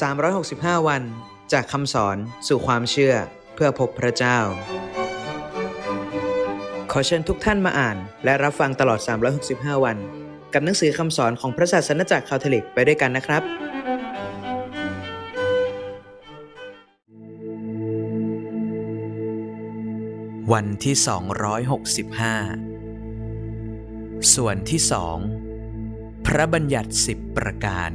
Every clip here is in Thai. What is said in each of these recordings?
365 วัน จากคำสอนสู่ความเชื่อเพื่อพบพระเจ้า ขอเชิญทุกท่านมาอ่าน และรับฟังตลอด 365 วัน กับหนังสือคำสอนของพระศาสนจักรคาทอลิกไปด้วยกันนะครับ วันที่ 265 ส่วนที่สองพระบัญญัติสิบประการ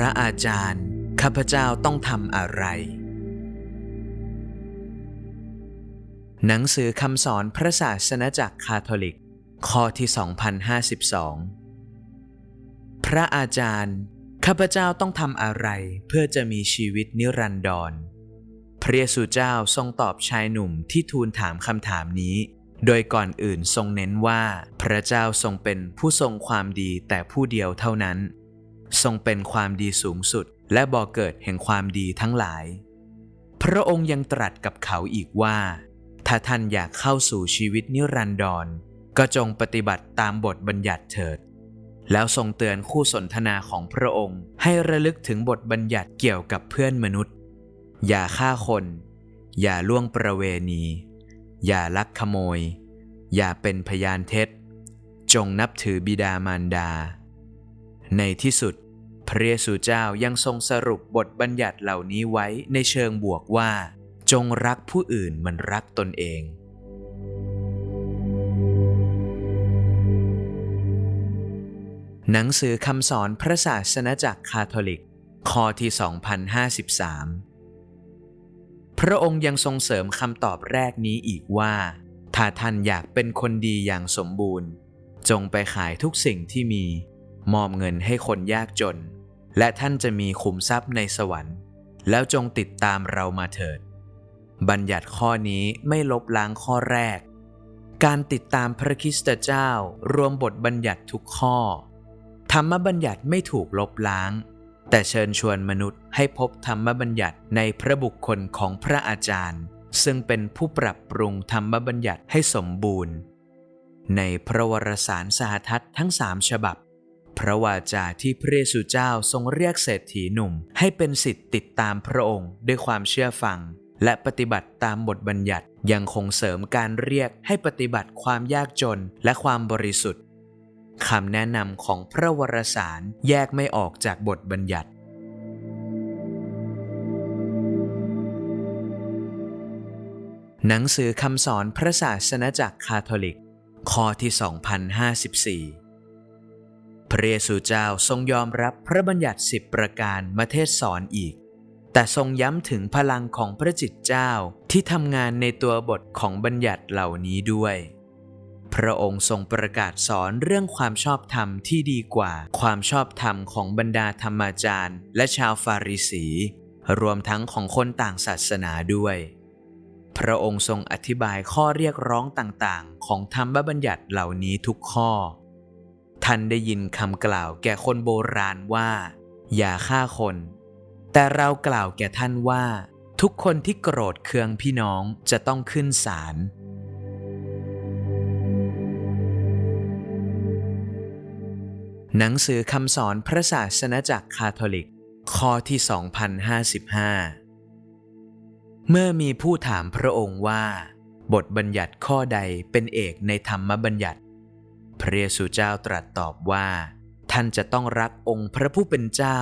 ระอาจารย์ ข้าพเจ้าต้องทำอะไร หนังสือคำสอนพระศาสนจักรคาทอลิก ข้อที่ 2052 พระอาจารย์ ข้าพเจ้าต้องทำอะไรเพื่อจะมีชีวิตนิรันดร พระเยซูเจ้าทรงตอบชายหนุ่มที่ทูลถามคำถามนี้โดยก่อนอื่นทรงเน้นว่า พระเจ้าทรงเป็นผู้ทรงความดีแต่ผู้เดียวเท่านั้น ทรงเป็นความดีสูงสุด และบ่อเกิดแห่งความดีทั้งหลาย พระองค์ยังตรัสกับเขาอีกว่า ถ้าท่านอยากเข้าสู่ชีวิตนิรันดร ก็จงปฏิบัติตามบทบัญญัติเถิด แล้วทรงเตือนคู่สนทนาของพระองค์ ให้ระลึกถึงบทบัญญัติเกี่ยวกับเพื่อนมนุษย์ อย่าฆ่าคน อย่าล่วงประเวณี อย่าลักขโมย อย่าเป็นพยานเท็จจงนับถือบิดามารดา ในที่สุด พระเยซูเจ้ายังทรงสรุปบทบัญญัติเหล่านี้ไว้ในเชิงบวกว่า จงรักผู้อื่นมือนรักตนเอง หนังสือคำสอนพระศาสนจักรคาทอลิกข้อที่ 2053 พระองค์ยังทรงเสริมคำตอบแรกนี้อีกว่า ถ้าท่านอยากเป็นคนดีอย่างสมบูรณ์ จงไปขายทุกสิ่งที่มี มอบเงินให้คนยากจน และท่านจะมีขุมทรัพย์ในสวรรค์ แล้วจงติดตามเรามาเถิด บัญญัติข้อนี้ไม่ลบล้างข้อแรก การติดตามพระคริสตเจ้ารวมบทบัญญัติทุกข้อ ธรรมบัญญัติไม่ถูกลบล้าง แต่เชิญชวนมนุษย์ให้พบธรรมบัญญัติในพระบุคคลของพระอาจารย์ ซึ่งเป็นผู้ปรับปรุงธรรมบัญญัติให้สมบูรณ์ ในพระวรสารสหทัศน์ทั้งสามฉบับ พระวาจาที่พระเยซูเจ้าทรงเรียกเศรษฐีหนุ่ม ให้เป็นสิทธิ์ติดตามพระองค์ด้วยความเชื่อฟัง และปฏิบัติตามบทบัญญัติยังคงเสริมการเรียกให้ปฏิบัติความยากจนและความบริสุทธิ์คำแนะนำของพระวรสารแยกไม่ออกจากบทบัญญัติหนังสือคำสอนพระศาสนจักรคาทอลิก ข้อที่ 2054 พระเยซูเจ้าทรงยอมรับพระบัญญัติสิบประการมาเทศสอนอีก แต่ทรงย้ำถึงพลังของพระจิตเจ้าที่ทำงานในตัวบทของบัญญัติเหล่านี้ด้วย พระองค์ทรงประกาศสอนเรื่องความชอบธรรมที่ดีกว่า ความชอบธรรมของบรรดาธรรมาจารย์ และชาวฟาริสี รวมทั้งของคนต่างศาสนาด้วย พระองค์ทรงอธิบายข้อเรียกร้องต่างๆ ของธรรมบัญญัติเหล่านี้ทุกข้อ ท่านได้ยินคำกล่าวแก่คนโบราณว่า อย่าฆ่าคน แต่เรากล่าวแก่ท่านว่า ทุกคนที่โกรธเคืองพี่น้องจะต้องขึ้นศาลหนังสือคำสอนพระศาสนจักรคาทอลิก ข้อที่ 2055 เมื่อมีผู้ถามพระองค์ว่า บทบัญญัติข้อใดเป็นเอกในธรรมบัญญัติ พระเยซูเจ้าตรัสตอบว่า ท่านจะต้องรักองค์พระผู้เป็นเจ้า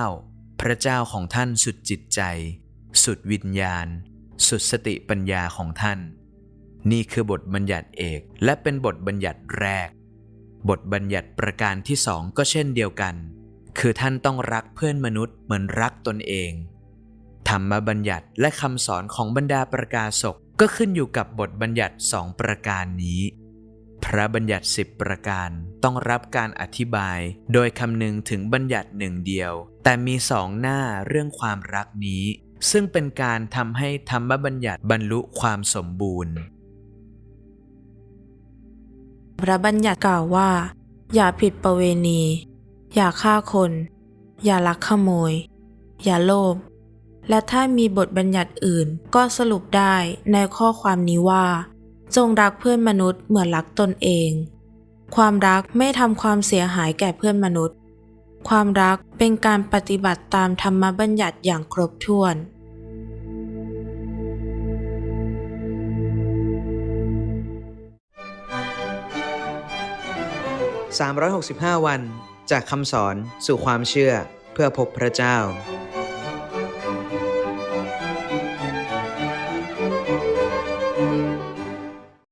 พระเจ้าของท่านสุดจิตใจ สุดวิญญาณ สุดสติปัญญาของท่าน นี่คือบทบัญญัติเอกและเป็นบทบัญญัติแรก บทบัญญัติประการที่สองก็เช่นเดียวกัน คือท่านต้องรักเพื่อนมนุษย์เหมือนรักตนเองธรรมบัญญัติและคำสอนของบรรดาประกาศกก็ขึ้นอยู่กับบทบัญญัติสองประการนี้ พระบัญญัติสิบประการต้องรับการอธิบาย โดยคำนึงถึงบัญญัติหนึ่งเดียว แต่มีสองหน้าเรื่องความรักนี้ ซึ่งเป็นการทำให้ธรรมบัญญัติบรรลุความสมบูรณ์ พระบัญญัติกล่าวว่า อย่าผิดประเวณี อย่าฆ่าคน อย่าลักขโมย อย่าโลภและถ้ามีบทบัญญัติอื่นก็สรุปได้ในข้อความนี้ว่า จงรักเพื่อนมนุษย์เหมือนรักตนเอง ความรักไม่ทำความเสียหายแก่เพื่อนมนุษย์ ความรักเป็นการปฏิบัติตามธรรมบัญญัติอย่างครบถ้วน365 วัน จากคำสอนสู่ความเชื่อเพื่อพบพระเจ้า